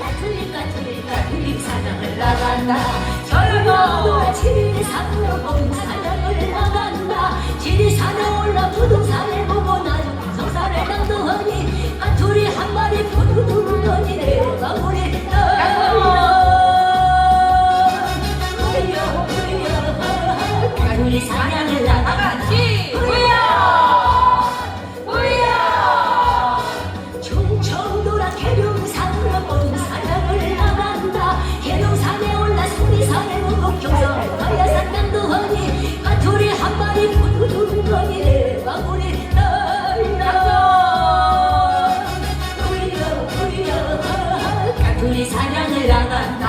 아, 까슬리 까슬리 까슬리 사냥을 나간다 젊어 지리 산으로 봄 사냥을 나간다 지리 산에 올라 부동산을 보고 나는 성산을 당도하니 까투리 한 마리 부르르 떠니 내려가 우리 땅 우리여 우리여 까투리 사냥을 우리 사냥을 안아